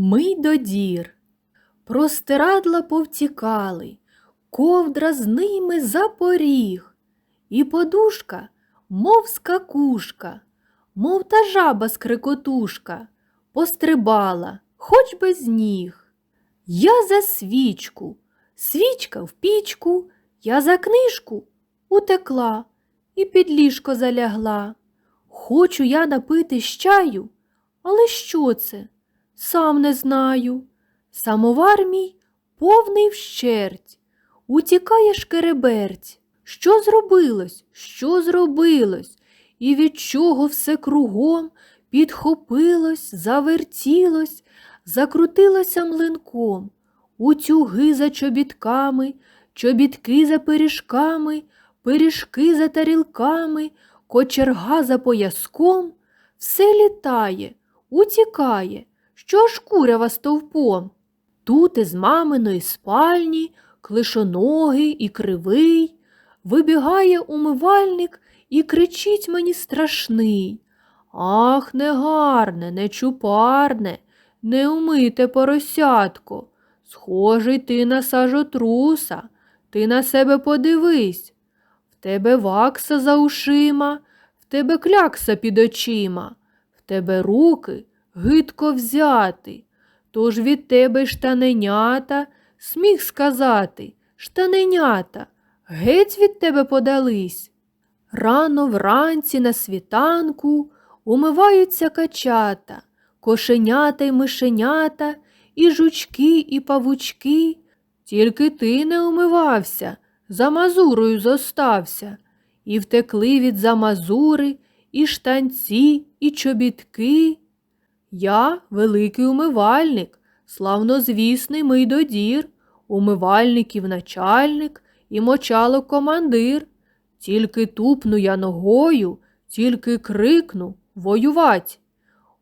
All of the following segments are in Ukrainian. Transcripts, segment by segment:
Мий до дір. Простирадла повтікали, ковдра з ними за поріг, і подушка, мов скакушка, мов та жаба скрикотушка, пострибала, хоч без ніг. Я за свічку, свічка в пічку, я за книжку утекла і під ліжко залягла. Хочу я напити чаю, але що це? Сам не знаю. Самовар мій повний вщерть, утікає шкереберть. Що зробилось? Що зробилось? І від чого все кругом підхопилось, завертілось, закрутилося млинком, утюги за чобітками, чобітки за пиріжками, пиріжки за тарілками, кочерга за пояском, все літає, утікає, що аж курява стовпом. Тут із маминої спальні клишоногий і кривий, вибігає умивальник і кричить мені страшний. Ах, негарне, нечупарне, неумите поросятко. Схожий ти на сажотруса, ти на себе подивись. В тебе вакса за ушима, в тебе клякса під очима, в тебе руки гидко взяти. Тож від тебе штаненята, сміх сказати, штаненята, геть від тебе подались. Рано вранці на світанку умиваються качата, кошенята й мишенята, і жучки, і павучки. Тільки ти не умивався, за мазурою зостався, і втекли від замазури, і штанці, і чобітки. Я великий умивальник, славнозвісний мий додір, умивальників начальник і мочалок командир. Тільки тупну я ногою, тільки крикну воювать.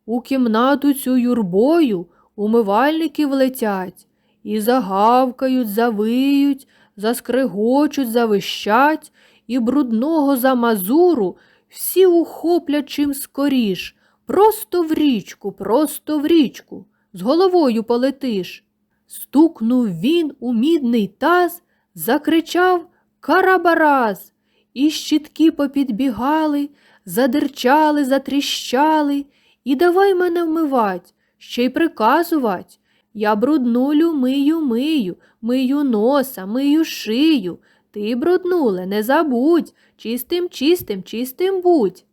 У кімнату цю юрбою умивальники влетять і загавкають, завиють, заскрегочуть, завищать, і брудного замазуру всі ухоплять чим скоріш. Просто в річку, просто в річку, з головою полетиш. Стукнув він у мідний таз, закричав Карабараз, і щітки попідбігали, задерчали, затріщали, і давай мене вмивать, ще й приказувать. Я бруднулю мию, мию, мию носа, мию шию. Ти, бруднуле, не забудь, чистим, чистим, чистим будь.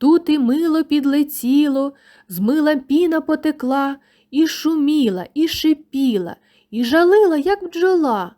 Тут і мило підлетіло, з мила піна потекла, і шуміла, і шипіла, і жалила, як бджола.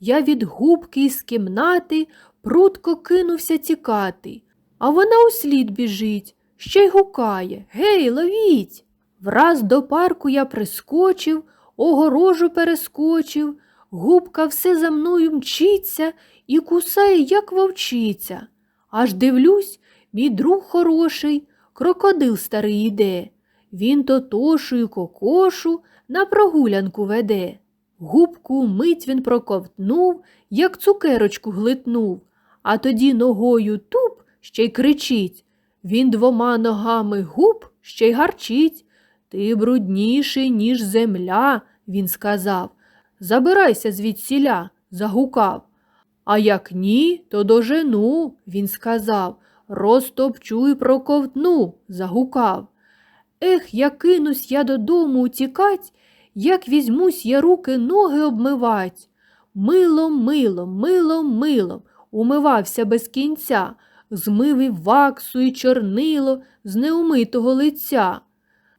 Я від губки із кімнати прутко кинувся тікати, а вона услід біжить, ще й гукає Гей, ловіть. Враз до парку я прискочив, огорожу перескочив, губка все за мною мчиться і кусає, як вовчиця. Аж дивлюсь, Мій друг хороший, крокодил старий іде. Він тотошу і кокошу на прогулянку веде. Губку мить він проковтнув, як цукерочку глитнув, а тоді ногою туп ще й кричить. Він двома ногами губ ще й гарчить. Ти брудніший, ніж земля, він сказав. Забирайся звідсіля, загукав. А як ні, то дожену, він сказав. Розтопчу і проковтну, загукав. Ех, я кинусь я додому утікать, як візьмусь я руки ноги обмивать. Милом, милом, милом, милом умивався без кінця, змив і ваксу, і чорнило з неумитого лиця.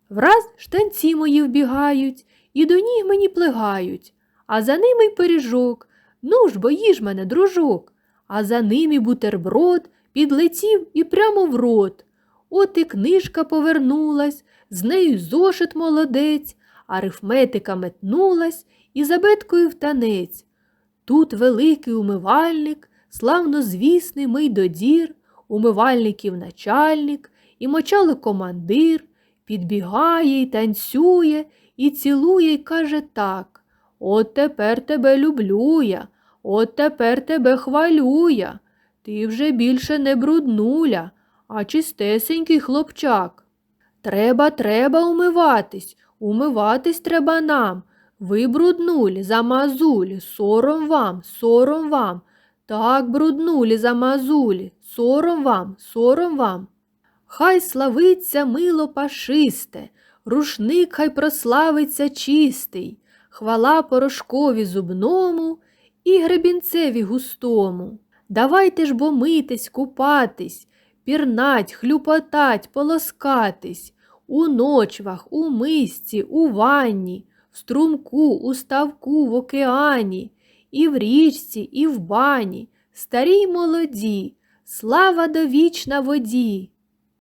Враз штанці мої вбігають і до ніг мені плегають, а за ними й пиріжок. Ну ж, бо їж мене, дружок, а за ним і бутерброд підлетів і прямо в рот. От і книжка повернулась, з нею зошит молодець, арифметика метнулась і забеткою в танець. Тут великий умивальник, славнозвісний мий додір, умивальників начальник і мочало командир, підбігає й танцює, і цілує, й каже так От тепер тебе люблю я, от тепер тебе хвалю я. Ти вже більше не бруднуля, а чистесенький хлопчак. Треба, треба умиватись, умиватись треба нам. Ви бруднулі, замазулі, сором вам, сором вам. Так, бруднулі, замазулі, сором вам, сором вам. Хай славиться мило пашисте, рушник хай прославиться чистий, хвала порошкові зубному і гребінцеві густому. Давайте ж бо митись, купатись, пірнать, хлюпотать, полоскатись, у ночвах, у мисці, у ванні, в струмку, у ставку, в океані, і в річці, і в бані, старій молоді, слава довічна воді.